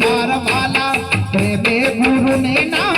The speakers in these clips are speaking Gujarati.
મારા વાલા પ્રેમે ગુરુને ના હે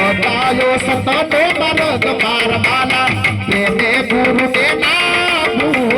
બતાયો સતનો માર્ગ મારા વાલા પ્રેમે ગુરુને ના ભૂલીએ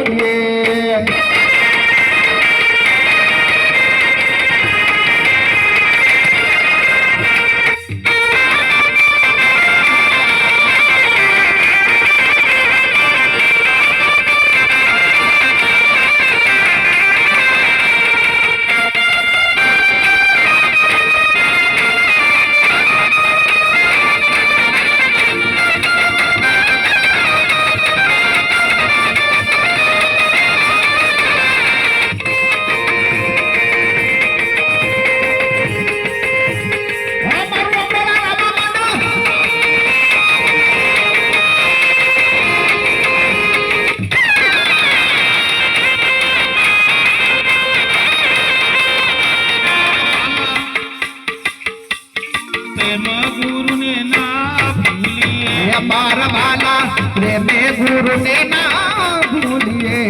પ્રેમ ગુરુને ના ભૂલીએ મારા વાલા પ્રેમે ગુરુને ના ભૂલીએ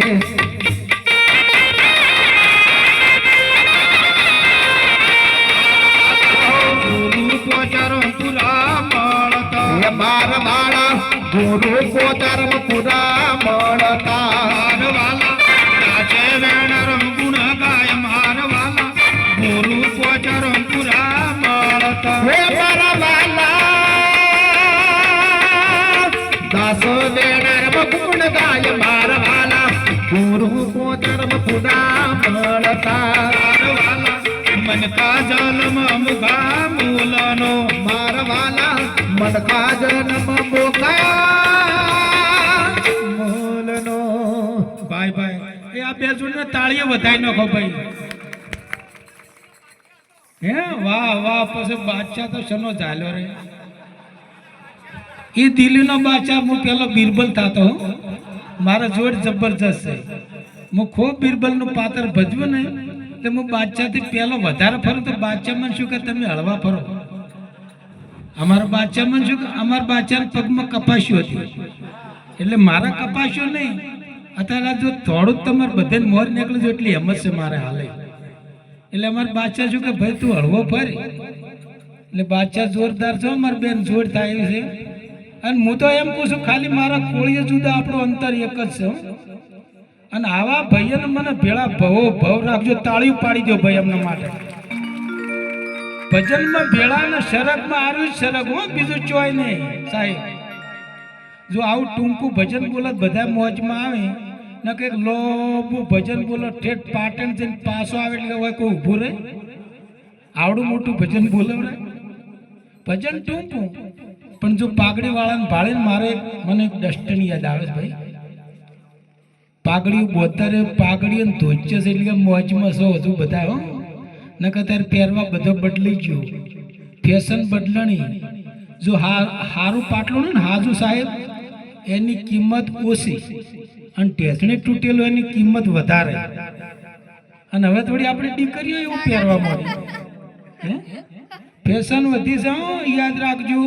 મારા ગુરુ પુરા મળતા ગુણ ગાય મારવાલા ગુરુ પોચરો ભાઈ હે, વાહ વાહ, પછી બાદશાહ તો શનો ચાલ્યો રે? એ દિલ્હીનો બાદશાહ, હું પેલો બિરબલ થતો. મારા જોડ જબરજસ્ત છે. હું ખૂબ બિરબલનું પાત્ર ભજવું ને હું બાદશાહથી પેલો વધારે ફરું તો બાદશાહ મને શું કે તમે હળવા ફરો. અમારો બાદશાહ મને શું કે અમારા બાદશાહ પગમાં કપાસ્યું હતું. એટલે મારા કપાસ્યો નહીં. અત્યારે જો થોડું જ તમારે બધે મોર નીકળ્યું એટલી હેમત છે મારે હાલે. એટલે અમારા બાદશાહ શું કે ભાઈ તું હળવો ફરી. એટલે બાદશાહ જોરદાર છો મારી બેન જોર થાય છે. અને હું તો એમ કહું છું, ખાલી મારા કોળીએ જુદા, આપણો અંતર એક જ છે. અને આવા ભાઈઓને મને ભેળા ભવો ભવ રાખજો, તાળી પાડી દો ભાઈ એમના માટે. ભજનમાં ભેળા અને શરકમાં આવ્યું જ શરક હો, બીજું ચોય નહીં, સાહેબ. જો આવું ટૂંકું ભજન બોલત બધા મોજમાં આવે. ને કંઈક લોબું ભજન બોલો, ઠેઠ પાટણ જઈને પાછો આવે એટલે હોય કોઈ ઊભું રહે. આવડું મોટું ભજન બોલવડે ભજન ટૂંકું, પણ જો પાઘડી વાળાને ભાળીને મારે મને એક ડસ્ટન યાદ આવે છે ભાઈ. પાઘડી બોતર પાઘડી અને ધોચ્ય છે એટલે કે મોજમાં છો હજુ બધા હો. નકર ત્યારે પહેરવા બધો બદલી ગયો. ફેશન બદલણી. જો હારું પાટલું ને હાજુ સાહેબ એની કિંમત ઓછી. અને ટેસણી તૂટેલું એની કિંમત વધારે. અને હવે થોડી આપણે દીકરીઓ એવું પહેરવા માંડી ફેશન વધી જાઓ યાદ રાખજો.